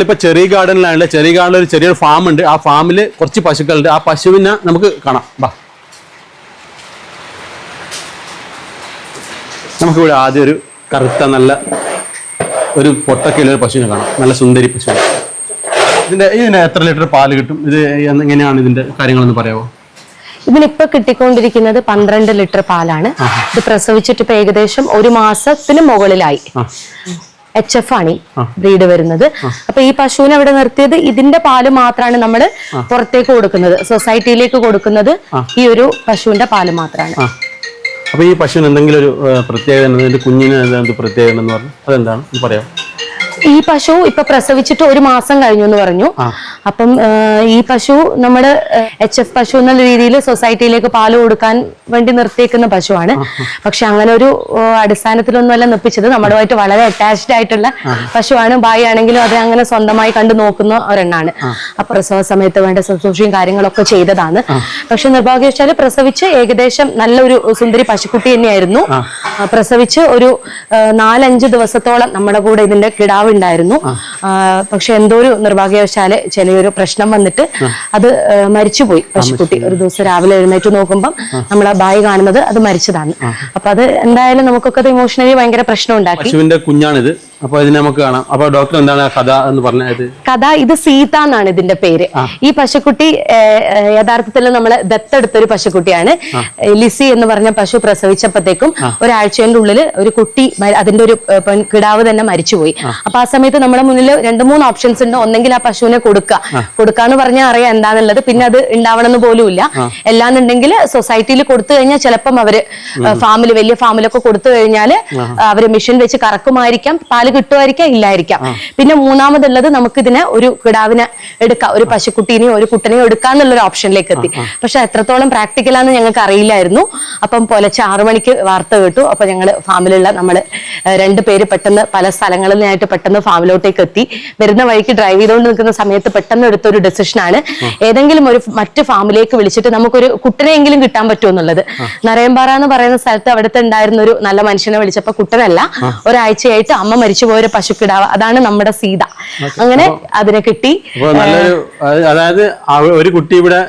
നമ്മളിപ്പോ ചെറിയ ഗാർഡനിലാണല്ലോ ചെറിയ ഗാർഡനിൽ ഒരു ചെറിയൊരു ഫാം ഉണ്ട് ആ ഫാമിൽ കുറച്ച് പശുക്കളുണ്ട്. ആ പശുവിനെ നമുക്ക് കാണാം. ബാ നമുക്കിവിടെ ആദ്യം ഒരു കറുത്ത നല്ല ഒരു പൊട്ടക്കയിലെ ഒരു പശുവിനെ കാണാം. നല്ല സുന്ദരി പശു ഇതിന്റെ ഇതിന് എത്ര ലിറ്റർ പാൽ കിട്ടും? ഇത് എങ്ങനെയാണ് ഇതിന്റെ കാര്യങ്ങളെന്ന് പറയാമോ ഇതിനിപ്പോ കിട്ടിക്കൊണ്ടിരിക്കുന്നത് പന്ത്രണ്ട് ലിറ്റർ പാലാണ്. ഇത് പ്രസവിച്ചിട്ട് ഇപ്പൊ ഏകദേശം ഒരു മാസത്തിന് മുകളിലായി. എച്ച് എഫ് ആണ് ബ്രീഡ് വരുന്നത്. അപ്പൊ ഈ പശുവിനെ ഇവിടെ നിർത്തിയത് ഇതിന്റെ പാൽ മാത്രമാണ് നമ്മൾ പുറത്തേക്ക് കൊടുക്കുന്നത്. സൊസൈറ്റിയിലേക്ക് കൊടുക്കുന്നത് ഈ ഒരു പശുവിന്റെ പാൽ മാത്രമാണ് അപ്പൊ ഈ പശുവിന് എന്തെങ്കിലും ഒരു പ്രത്യേകത കുഞ്ഞിന് പ്രത്യേകത എന്ന് പറഞ്ഞു അതെന്താണ്? പറയാം ഈ പശു ഇപ്പൊ പ്രസവിച്ചിട്ട് ഒരു മാസം കഴിഞ്ഞു എന്ന് പറഞ്ഞു. അപ്പം ഈ പശു നമ്മുടെ എച്ച് എഫ് പശു എന്നുള്ള രീതിയിൽ സൊസൈറ്റിയിലേക്ക് പാൽ കൊടുക്കാൻ വേണ്ടി നിർത്തിയേക്കുന്ന പശുവാണ്. പക്ഷെ അങ്ങനെ ഒരു അടിസ്ഥാനത്തിലൊന്നുമല്ല നിർപ്പിച്ചത് നമ്മളുമായിട്ട് വളരെ അറ്റാച്ച്ഡ് ആയിട്ടുള്ള പശുവാണ്. ബായി ആണെങ്കിലും അത് അങ്ങനെ സ്വന്തമായി കണ്ടു നോക്കുന്ന ഒരെണ്ണാണ്. ആ. പ്രസവ സമയത്ത് വേണ്ട ശുശ്രൂഷയും കാര്യങ്ങളൊക്കെ ചെയ്തതാണ്. പക്ഷെ നിർഭാഗ്യവശാൽ പ്രസവിച്ച് ഏകദേശം നല്ലൊരു സുന്ദരി പശുക്കുട്ടി തന്നെയായിരുന്നു. പ്രസവിച്ച് ഒരു നാലഞ്ച് ദിവസത്തോളം നമ്മുടെ കൂടെ ഇതിന്റെ കിടാവ് ഉണ്ടായിരുന്നു. പക്ഷെ എന്തോ ഒരു നിർഭാഗ്യവശാൽ ചെറിയൊരു പ്രശ്നം വന്നിട്ട് അത് മരിച്ചുപോയി. പശുക്കുട്ടി ഒരു ദിവസം രാവിലെ എഴുന്നേറ്റ് നോക്കുമ്പോൾ നമ്മൾ ബായി കാണുന്നത് അത് മരിച്ചതാണ്. അപ്പൊ അത് എന്തായാലും നമുക്കൊക്കെ അത് ഇമോഷണലി ഭയങ്കര പ്രശ്നം ഉണ്ടാക്കി. പശുവിന്റെ കുഞ്ഞാണിത്. അപ്പൊ ഇതിനെ നമുക്ക് കാണാം. അപ്പൊ ഡോക്ടർ എന്താണ് കഥ എന്ന് പറഞ്ഞത്? കഥ ഇത് സീത എന്നാണ് ഇതിന്റെ പേര്. ഈ പശുക്കുട്ടി യഥാർത്ഥത്തിൽ നമ്മൾ ദത്തെടുത്തൊരു പശുക്കുട്ടിയാണ്. ലിസി എന്ന് പറഞ്ഞ പശു പ്രസവിച്ചപ്പോഴത്തേക്കും ഒരാഴ്ചയുടെ ഉള്ളിൽ ഒരു കുട്ടി അതിന്റെ ഒരു കിടാവ് തന്നെ മരിച്ചുപോയി. അപ്പൊ ആ സമയത്ത് നമ്മുടെ മുന്നിൽ രണ്ട് മൂന്ന് ഓപ്ഷൻസ് ഉണ്ട്. ഒന്നെങ്കിൽ ആ പശുവിനെ കൊടുക്കുക കൊടുക്കാന്ന് പറഞ്ഞാൽ അറിയാം എന്താന്നുള്ളത്. പിന്നെ അത് ഉണ്ടാവണമെന്ന് പോലുമില്ല. ഇല്ല എല്ലാന്നുണ്ടെങ്കിൽ സൊസൈറ്റിയിൽ കൊടുത്തു കഴിഞ്ഞാൽ ചിലപ്പം അവർ ഫാമിൽ വലിയ ഫാമിലൊക്കെ കൊടുത്തു കഴിഞ്ഞാൽ അവർ മെഷീൻ വെച്ച് കറക്കുമായിരിക്കാം. പാൽ കിട്ടുമായിരിക്കാം ഇല്ലായിരിക്കാം. പിന്നെ മൂന്നാമതുള്ളത് നമുക്ക് ഇതിനെ ഒരു കിടാവിനെ എടുക്കാം ഒരു പശുക്കുട്ടീനെയോ ഒരു കുട്ടനെയോ എടുക്കാം എന്നുള്ളൊരു ഓപ്ഷനിലേക്ക് എത്തി. പക്ഷെ എത്രത്തോളം പ്രാക്ടിക്കലാന്ന് ഞങ്ങൾക്ക് അറിയില്ലായിരുന്നു. അപ്പം പുലച്ച് ആറു മണിക്ക് വാർത്ത കേട്ടു. അപ്പൊ ഞങ്ങൾ ഫാമിലുള്ള നമ്മൾ രണ്ട് പേര് പെട്ടെന്ന് പല സ്ഥലങ്ങളിൽ നിന്നായിട്ട് പെട്ടെന്ന് ഫാമിലോട്ടേക്ക് എത്തി. വരുന്ന വഴിക്ക് ഡ്രൈവ് ചെയ്തുകൊണ്ട് നിൽക്കുന്ന സമയത്ത് പെട്ടെന്ന് എടുത്തൊരു ഡെസിഷനാണ്. ഏതെങ്കിലും ഒരു മറ്റ് ഫാമിലേക്ക് വിളിച്ചിട്ട് നമുക്കൊരു കുട്ടനെയെങ്കിലും കിട്ടാൻ പറ്റുമോ എന്നുള്ളത്. നരയമ്പാറ എന്ന് പറയുന്ന സ്ഥലത്ത് അവിടുത്തെ ഉണ്ടായിരുന്ന ഒരു നല്ല മനുഷ്യനെ വിളിച്ചപ്പോ കുട്ടനല്ല ഒരാഴ്ചയായിട്ട് അമ്മ മരിച്ചുപോയ പോയൊരു പശുക്കിടാവ്. അതാണ് നമ്മുടെ സീത. അങ്ങനെ അതിനെ കിട്ടി. അതായത് ഒരു കുട്ടി ഇവിടെ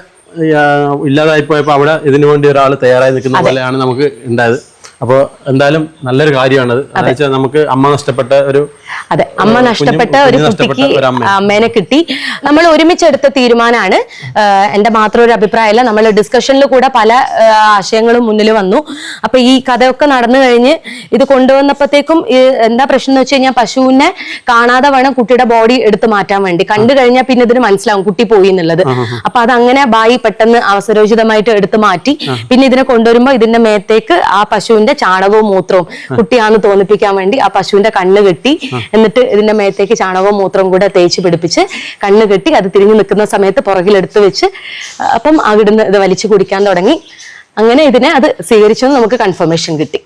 ഇല്ലാതായി പോയപ്പോ അവിടെ ഇതിനു വേണ്ടി ഒരാൾ തയ്യാറായി നിൽക്കുന്ന പോലെയാണ് നമുക്ക് ഉണ്ടായത്. അപ്പോൾ എന്തായാലും നല്ലൊരു കാര്യമാണ് വെച്ചാൽ നമുക്ക് അമ്മ നഷ്ടപ്പെട്ട ഒരു അതെ അമ്മ നഷ്ടപ്പെട്ട ഒരു കുട്ടിക്ക് അമ്മേനെ കിട്ടി. നമ്മൾ ഒരുമിച്ചെടുത്ത തീരുമാനമാണ്. എന്റെ മാത്രം ഒരു അഭിപ്രായമല്ല നമ്മൾ ഡിസ്കഷനിൽ കൂടെ പല ആശയങ്ങളും മുന്നിൽ വന്നു. അപ്പൊ ഈ കഥയൊക്കെ നടന്നു കഴിഞ്ഞ് ഇത് കൊണ്ടുവന്നപ്പോഴത്തേക്കും എന്താ പ്രശ്നം എന്ന് വെച്ച് കഴിഞ്ഞാൽ പശുവിനെ കാണാതെ വേണം കുട്ടിയുടെ ബോഡി എടുത്തു മാറ്റാൻ വേണ്ടി. കണ്ടു കഴിഞ്ഞാൽ പിന്നെ ഇതിന് മനസ്സിലാവും കുട്ടി പോയി എന്നുള്ളത്. അപ്പൊ അതങ്ങനെ ബായി പെട്ടെന്ന് അവസരോചിതമായിട്ട് എടുത്തു മാറ്റി. പിന്നെ ഇതിനെ കൊണ്ടുവരുമ്പോൾ ഇതിന്റെ മേത്തേക്ക് ആ പശുവിന്റെ ചാണകവും മൂത്രവും കുട്ടിയാന്ന് തോന്നിപ്പിക്കാൻ വേണ്ടി ആ പശുവിന്റെ കണ്ണ് കെട്ടി എന്നിട്ട് ഇതിന്റെ മേത്തേക്ക് ചാണകവും മൂത്രവും കൂടെ തേച്ച് പിടിപ്പിച്ച് കണ്ണ് കെട്ടി അത് തിരിഞ്ഞു നിൽക്കുന്ന സമയത്ത് പുറകിലെടുത്ത് വെച്ച് അപ്പം അവിടുന്ന് ഇത് വലിച്ചു കുടിക്കാൻ തുടങ്ങി. അങ്ങനെ ഇതിനെ അത് സ്വീകരിച്ചു നമുക്ക് കൺഫർമേഷൻ കിട്ടി.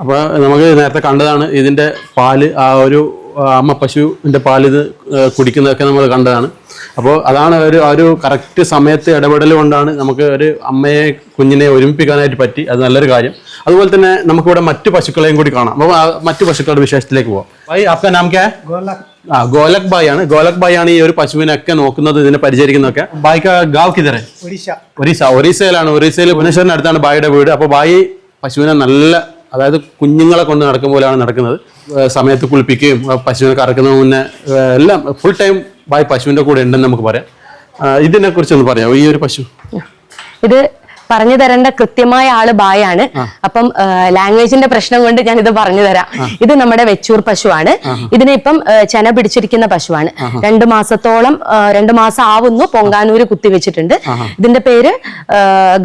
അപ്പൊ നമുക്ക് നേരത്തെ കണ്ടതാണ് ഇതിന്റെ പാൽ ആ ഒരു അമ്മ പശുവിന്റെ പാൽ ഇത് കുടിക്കുന്നതൊക്കെ നമ്മൾ കണ്ടതാണ്. അപ്പോൾ അതാണ് ഒരു ആ ഒരു കറക്റ്റ് സമയത്ത് ഇടപെടൽ കൊണ്ടാണ് നമുക്ക് ഒരു അമ്മയെ കുഞ്ഞിനെ ഒരുമിപ്പിക്കാനായിട്ട് പറ്റി. അത് നല്ലൊരു കാര്യം. അതുപോലെ തന്നെ നമുക്കിവിടെ മറ്റു പശുക്കളെയും കൂടി കാണാം. അപ്പോൾ മറ്റു പശുക്കളുടെ വിശേഷത്തിലേക്ക് പോവാം. ബൈ ആപ്കാ നാം ക്യാ? ആ ഗോലക് ബായ് ആണ്. ഗോലക് ബായ് ആണ് ഈ ഒരു പശുവിനൊക്കെ നോക്കുന്നത് ഇതിനെ പരിചരിക്കുന്നതൊക്കെ. ബായ്ക്ക് ഗാവ് കിതറെ ഒറീസ. ഒറീസയിലാണ്. ഒറീസയിൽ ഭുവനേശ്വറിന് അടുത്താണ് ബായിയുടെ വീട്. അപ്പോൾ ബായി പശുവിനെ നല്ല അതായത് കുഞ്ഞുങ്ങളെ കൊണ്ട് നടക്കും പോലെയാണ് നടക്കുന്നത്. സമയത്ത് കുളിപ്പിക്കുകയും പശുവിനെ കറക്കുന്നതിന് മുന്നേ എല്ലാം ഫുൾ ടൈം ബായ് പശുവിന്റെ കൂടെ ഉണ്ടെന്ന് നമുക്ക് പറയാം. ഇതിനെക്കുറിച്ച് ഇതിനെ കുറിച്ചൊന്ന് പറയാമോ? ഈ ഒരു പശു? ഇത് പറഞ്ഞു തരേണ്ട കൃത്യമായ ആൾ ബായാണ് അപ്പം ലാംഗ്വേജിന്റെ പ്രശ്നം കൊണ്ട് ഞാൻ ഇത് പറഞ്ഞു തരാം. ഇത് നമ്മുടെ വെച്ചൂർ പശുവാണ്. ഇതിനെ ഇപ്പം ചെന പിടിച്ചിരിക്കുന്ന പശുവാണ്. രണ്ടു മാസത്തോളം രണ്ടു മാസം ആവുന്നു പൊങ്കാനൂര് കുത്തിവെച്ചിട്ടുണ്ട്. ഇതിന്റെ പേര്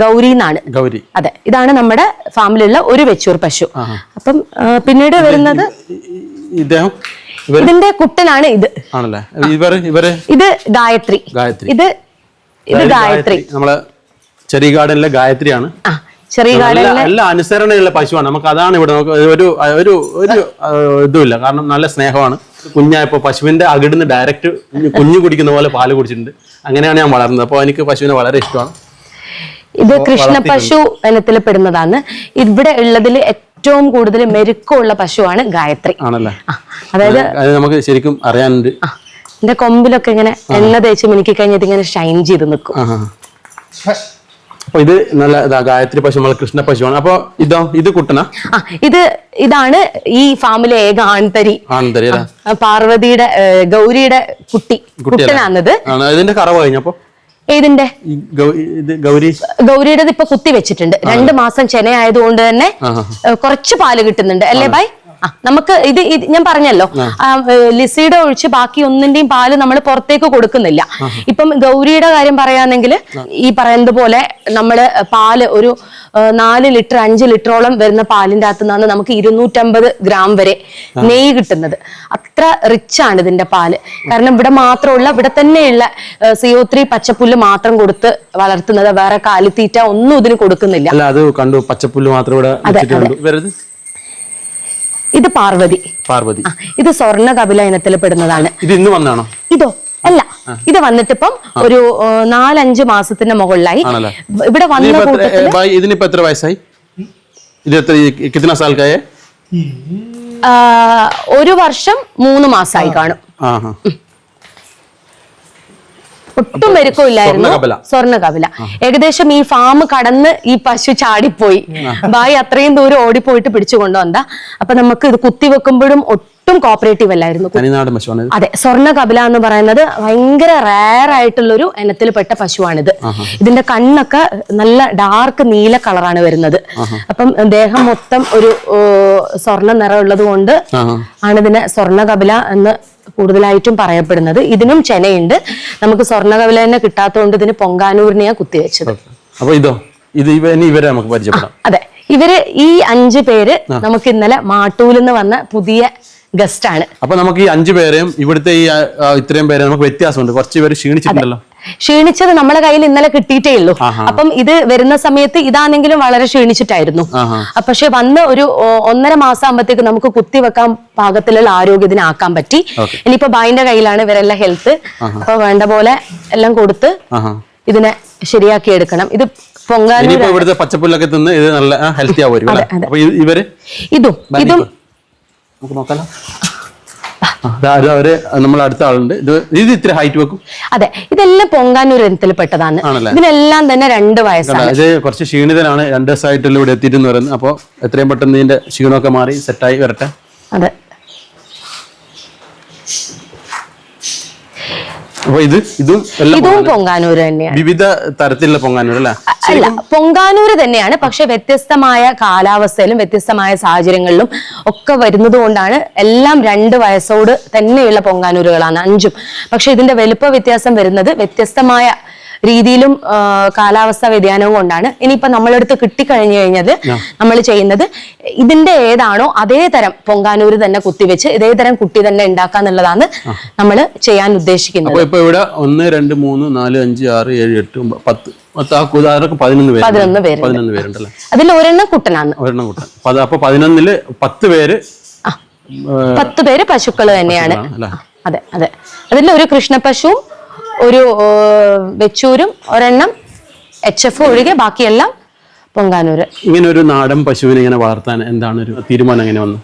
ഗൗരി എന്നാണ്. ഗൗരി. അതെ ഇതാണ് നമ്മുടെ ഫാമിലുള്ള ഒരു വെച്ചൂർ പശു. അപ്പം പിന്നീട് വരുന്നത് ഇദ്ദേഹം ഇതിന്റെ കുട്ടനാണ് ഇത്. ആണല്ലേ? ഇത് ഗായത്രി. ഗായത്രി. ഇത് ഇത് ഗായത്രി. നമ്മളെ ചെറിയ ഗാർഡനിലെ ഗായത്രിയാണ്. ആ ചെറിയ നല്ല അനുസരണയുള്ള പശുവാണ്. നമുക്ക് അതാണ് ഇവിടെ നമുക്ക് ഒരു ഒരു ഒരു ഇതുമില്ല. കാരണം നല്ല സ്നേഹമാണ്. കുഞ്ഞായപ്പോ പശുവിന്റെ അകിടുന്ന് ഡയറക്റ്റ് കുഞ്ഞു കുടിക്കുന്ന പോലെ പാൽ കുടിച്ചിട്ടുണ്ട്. അങ്ങനെയാണ് ഞാൻ വളർന്നത്. അപ്പോൾ എനിക്ക് പശുവിനെ വളരെ ഇഷ്ടമാണ്. ഇത് കൃഷ്ണപശു ഇനത്തിൽ പെടുന്നതാണ് ഇവിടെ ഉള്ളതിൽ ഏറ്റവും കൂടുതൽ മെരുക്കമുള്ള പശുവാണ് ഗായത്രി. ആണല്ലേ? അതായത് നമുക്ക് ശരിക്കും അറിയാനുണ്ട്. എന്റെ കൊമ്പിലൊക്കെ ഇങ്ങനെ എണ്ണ തേച്ച് മിനുക്കി കഴിഞ്ഞിട്ട് ഇങ്ങനെ ഷൈൻ ചെയ്ത് നിൽക്കും. അപ്പൊ ഇത് നല്ല ഇതാ ഗായത്രി പശു കൃഷ്ണ പശുവാണ്. അപ്പൊ ഇതോ ഇത് കുട്ടന? ആ ഇത് ഇതാണ് ഈ ഫാമിലെ ഏക ആൺതരി. ആൺതരി അല്ലേ? ആ, പാർവതിയുടെ ഏ, ഗൗരിയുടെ കുട്ടി കുട്ടിയല്ലേ? കുട്ടനാന്നത് ആണ് ഇതിന്റെ കറവ് കഴിഞ്ഞപ്പോ ഏതിന്റെ? ഈ ഗൗ- ഇത് ഗൗരി? ഗൗരിയുടെ ഇപ്പൊ കുത്തി വെച്ചിട്ടുണ്ട്. രണ്ട് മാസം ചെനയായതുകൊണ്ട് തന്നെ. ഏ, കുറച്ച് പാൽ കിട്ടുന്നുണ്ട്. അല്ലേ ബൈ? നമുക്ക് ഇത് ഞാൻ പറഞ്ഞല്ലോ. ലിസിയുടെ ഒഴിച്ച് ബാക്കി ഒന്നിന്റെയും പാൽ നമ്മൾ പുറത്തേക്ക് കൊടുക്കുന്നില്ല. ഇപ്പം ഗൗരിയുടെ കാര്യം പറയാന്നെങ്കിൽ ഈ പറയുന്നത് പോലെ നമ്മൾ പാൽ ഒരു നാല് ലിറ്റർ അഞ്ച് ലിറ്ററോളം വരുന്ന പാലിന്റെ അകത്ത് നിന്നാണ് നമുക്ക് ഇരുന്നൂറ്റമ്പത് ഗ്രാം വരെ നെയ്യ് കിട്ടുന്നത്. അത്ര റിച്ച് ആണ് ഇതിന്റെ പാൽ. കാരണം ഇവിടെ മാത്രമുള്ള ഇവിടെ തന്നെയുള്ള സിഒ ത്രീ പച്ചപ്പുല്ല് മാത്രം കൊടുത്ത് വളർത്തുന്നത്. വേറെ കാലിത്തീറ്റ ഒന്നും ഇതിന് കൊടുക്കുന്നില്ല. അല്ല അത് കണ്ടു. പച്ചപ്പുല്ല് മാത്രം ഇവിടെ ഇത് പാർവതി. പാർവതി. ഇത് സ്വർണ കപില ഇനത്തിൽ പെടുന്നതാണ്. ഇത് ഇന്ന് വന്നാണോ? ഇതോ? അല്ല. ഇത് വന്നിട്ടിപ്പം ഒരു നാലഞ്ച് മാസത്തിന്റെ മുകളിലായി. ഇവിടെ വന്ന ഇതിനിപ്പോ എത്ര വയസ്സായി? ഇത് എത്ര साल का है ഒരു വർഷം മൂന്ന് മാസമായി കാണും. ഒട്ടും മെരുക്കം ഇല്ലായിരുന്നു സ്വർണകപില. സ്വർണ കപില ഏകദേശം ഈ ഫാം കടന്ന് ഈ പശു ചാടിപ്പോയി. ബായി അത്രയും ദൂരം ഓടിപ്പോയിട്ട് പിടിച്ചു കൊണ്ടുവന്ന. അപ്പൊ നമുക്ക് ഇത് കുത്തി വെക്കുമ്പോഴും ഒട്ടും കോപ്പറേറ്റീവ് അല്ലായിരുന്നു. അതെ സ്വർണ കപില എന്ന് പറയുന്നത് ഭയങ്കര റയർ ആയിട്ടുള്ളൊരു ഇനത്തിൽപ്പെട്ട പശുവാണിത്. ഇതിന്റെ കണ്ണൊക്കെ നല്ല ഡാർക്ക് നീല കളറാണ് വരുന്നത്. അപ്പം ദേഹം മൊത്തം ഒരു സ്വർണ നിറമുള്ളത് കൊണ്ട് ആണ് ഇതിനെ സ്വർണ കപില എന്ന് കൂടുതലായിട്ടും പറയപ്പെടുന്നത്. ഇതിനും ചെനയുണ്ട്. നമുക്ക് സ്വർണ കപില തന്നെ കിട്ടാത്തതുകൊണ്ട് ഇതിന് പൊങ്കാനൂരിനെയാ കുത്തിവെച്ചത്. അപ്പൊ ഇതോ ഇത് ഇവരെ നമുക്ക് പരിചയപ്പെടാം. അതെ. ഇവർ ഈ അഞ്ച് പേര് നമുക്ക് ഇന്നലെ മാട്ടൂലിൽ നിന്ന് വന്ന പുതിയ ഗസ്റ്റ് ആണ് അപ്പൊ നമുക്ക് ഈ അഞ്ചു പേരെയും ഇവിടുത്തെ ഈ ഇത്രയും പേരെ നമുക്ക് വ്യത്യാസമുണ്ട്. കുറച്ച് പേര് ക്ഷീണിച്ചിട്ടുണ്ടല്ലോ. ക്ഷീണിച്ചത് നമ്മളെ കയ്യിൽ ഇന്നലെ കിട്ടിയിട്ടേ ഉള്ളൂ. അപ്പം ഇത് വരുന്ന സമയത്ത് ഇതാണെങ്കിലും വളരെ ക്ഷീണിച്ചിട്ടായിരുന്നു. പക്ഷെ വന്ന് ഒരു ഒന്നര മാസം ആകുമ്പോഴത്തേക്ക് നമുക്ക് കുത്തിവെക്കാൻ പാകത്തിലുള്ള ആരോഗ്യത്തിന് ആക്കാൻ പറ്റി. ഇനിയിപ്പോ ബായിന്റെ കയ്യിലാണ് ഇവരെല്ലാം ഹെൽത്ത്. അപ്പൊ വേണ്ട പോലെ എല്ലാം കൊടുത്ത് ഇതിനെ ശരിയാക്കി എടുക്കണം. ഇത് ഇവിടുത്തെ പച്ചപ്പുല്ലൊക്കെ തിന്ന് ഇത് നല്ല ഹെൽത്തി ആവുമായിരിക്കും ഇത് ഇതും നമുക്ക് നോക്കാലോ. അവർ നമ്മൾ അടുത്ത ആളുണ്ട്. ഇത് ഇത് ഇത്തിരി ഹൈറ്റ് വെക്കും. അതെ ഇതെല്ലാം പൊങ്കാനൂർ ഇനത്തിൽപ്പെട്ടതാണ് പെട്ടതാണ്. ഇതിനെല്ലാം തന്നെ രണ്ട് വയസ്സാണ്? ഇത് കുറച്ച് ക്ഷീണിതനാണ്. രണ്ട് ദിവസമായിട്ടുള്ള ഇവിടെ എത്തിയിട്ടെന്ന് പറയുന്നത്. അപ്പോൾ എത്രയും പെട്ടെന്ന് ഇതിന്റെ ക്ഷീണമൊക്കെ മാറി സെറ്റായി വരട്ടെ. അതെ. അപ്പൊ ഇത് ഇതും എല്ലാം ഇതും പൊങ്കാനൂർ തന്നെയാണ്. വിവിധ തരത്തിലുള്ള പൊങ്കാനൂർ അല്ല? അല്ല പൊങ്കാനൂര് തന്നെയാണ്. പക്ഷെ വ്യത്യസ്തമായ കാലാവസ്ഥയിലും വ്യത്യസ്തമായ സാഹചര്യങ്ങളിലും ഒക്കെ വരുന്നത് കൊണ്ടാണ് എല്ലാം രണ്ട് വയസ്സോട് തന്നെയുള്ള പൊങ്കാനൂരുകളാണ് അഞ്ചും. പക്ഷെ ഇതിന്റെ വലുപ്പ വ്യത്യാസം വരുന്നത് വ്യത്യസ്തമായ രീതിയിലും കാലാവസ്ഥ വ്യതിയാനവും കൊണ്ടാണ്. ഇനിയിപ്പോ നമ്മളെടുത്ത് കിട്ടിക്കഴിഞ്ഞു കഴിഞ്ഞത് നമ്മൾ ചെയ്യുന്നത് ഇതിന്റെ ഏതാണോ അതേ തരം പൊങ്കാനൂര് തന്നെ കുത്തിവെച്ച് ഇതേ തരം കുട്ടി തന്നെ ഉണ്ടാക്കാന്നുള്ളതാണ് നമ്മൾ ചെയ്യാൻ ഉദ്ദേശിക്കുന്നത്. ഇപ്പൊ ഇവിടെ ഒന്ന് രണ്ട് മൂന്ന് നാല് അഞ്ച് ആറ് ഏഴ് എട്ട് പത്ത് പതിനൊന്ന് പേര് പതിനൊന്ന് പേരുണ്ടല്ലേ? അതിൽ ഒരെണ്ണം കുട്ടനാണ്. ഒരെണ്ണം കൂട്ടാൻ. പത- അപ്പൊ പതിനൊന്നിൽ പത്ത് പേര് പത്ത് പേര് പശുക്കൾ തന്നെയാണ്. അതെ അതെ. അതിൽ ഒരു കൃഷ്ണപശുവും ഒരു വെച്ചൂരും ഒരെണ്ണം എച്ച് എഫ് ഒഴികെ ബാക്കിയെല്ലാം പൊങ്കാനൂര്. ഇങ്ങനെ ഒരു നാടൻ പശുവിനെ ഇങ്ങനെ വളർത്താൻ എന്താണ് ഒരു തീരുമാനം എങ്ങനെ വന്നു?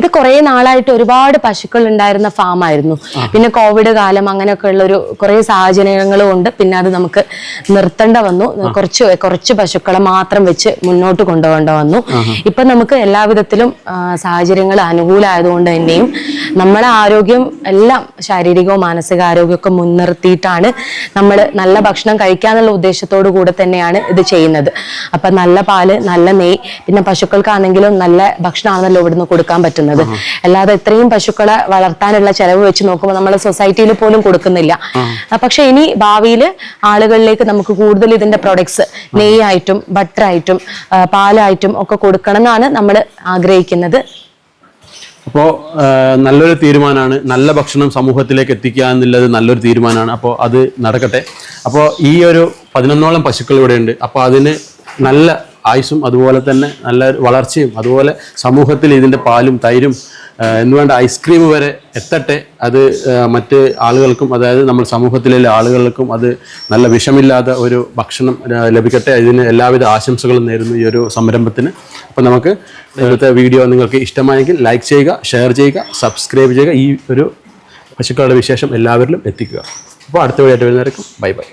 ഇത് കുറെ നാളായിട്ട് ഒരുപാട് പശുക്കൾ ഉണ്ടായിരുന്ന ഫാം ആയിരുന്നു. പിന്നെ കോവിഡ് കാലം അങ്ങനെയൊക്കെ ഉള്ള ഒരു കുറെ സാഹചര്യങ്ങൾ കൊണ്ട് പിന്നെ അത് നമുക്ക് നിർത്തേണ്ട വന്നു. കുറച്ച് കുറച്ച് പശുക്കളെ മാത്രം വെച്ച് മുന്നോട്ട് കൊണ്ടുപോകേണ്ട വന്നു. ഇപ്പൊ നമുക്ക് എല്ലാവിധത്തിലും സാഹചര്യങ്ങൾ അനുകൂലമായതുകൊണ്ട് തന്നെയും നമ്മളെ ആരോഗ്യം എല്ലാം ശാരീരികവും മാനസിക ആരോഗ്യമൊക്കെ മുൻനിർത്തിയിട്ടാണ് നമ്മൾ നല്ല ഭക്ഷണം കഴിക്കാന്നുള്ള ഉദ്ദേശത്തോടു കൂടെ തന്നെയാണ് ഇത് ചെയ്യുന്നത്. അപ്പൊ നല്ല പാൽ നല്ല നെയ് പിന്നെ പശുക്കൾക്കാണെങ്കിലും നല്ല ഭക്ഷണമാണല്ലോ ഇവിടുന്ന് കൊടുക്കാൻ പറ്റുന്നത്. അല്ലാതെ ഇത്രയും പശുക്കളെ വളർത്താനുള്ള ചെലവ് വെച്ച് നോക്കുമ്പോൾ നമ്മൾ സൊസൈറ്റിയിൽ പോലും കൊടുക്കുന്നില്ല. പക്ഷെ ഇനി ഭാവിയിൽ ആളുകളിലേക്ക് നമുക്ക് കൂടുതൽ ഇതിന്റെ പ്രൊഡക്ട്സ് നെയ്യായിട്ടും ബട്ടറായിട്ടും പാലായിട്ടും ഒക്കെ കൊടുക്കണം എന്നാണ് നമ്മൾ ആഗ്രഹിക്കുന്നത്. അപ്പോൾ നല്ലൊരു തീരുമാനമാണ് നല്ല ഭക്ഷണം സമൂഹത്തിലേക്ക് എത്തിക്കുക എന്നുള്ളത് നല്ലൊരു തീരുമാനമാണ് അപ്പോൾ അത് നടക്കട്ടെ. അപ്പോൾ ഈ ഒരു പതിനൊന്നോളം പശുക്കൾ ഇവിടെ ഉണ്ട് അപ്പോൾ അതിന് നല്ല ആയുസ്സും അതുപോലെ തന്നെ നല്ല വളർച്ചയും അതുപോലെ സമൂഹത്തിൽ ഇതിന്റെ പാലും തൈരും എന്നുവേണ്ട ഐസ്ക്രീം വരെ എത്തട്ടെ. അത് മറ്റ് ആളുകൾക്കും അതായത് നമ്മൾ സമൂഹത്തിലെ ആളുകൾക്കും അത് നല്ല വിഷമില്ലാത്ത ഒരു ഭക്ഷണം ലഭിക്കട്ടെ. ഇതിന് എല്ലാവിധ ആശംസകളും നേരുന്നു ഈ ഒരു സംരംഭത്തിന്. അപ്പോൾ നമുക്ക് ഇന്നത്തെ വീഡിയോ നിങ്ങൾക്ക് ഇഷ്ടമായെങ്കിൽ ലൈക്ക് ചെയ്യുക ഷെയർ ചെയ്യുക സബ്സ്ക്രൈബ് ചെയ്യുക. ഈ ഒരു പശുക്കളുടെ വിശേഷം എല്ലാവരിലും എത്തിക്കുക. അപ്പോൾ അടുത്ത വീഡിയോ ആയിട്ട് വരുന്നവർക്കും ബൈ ബൈ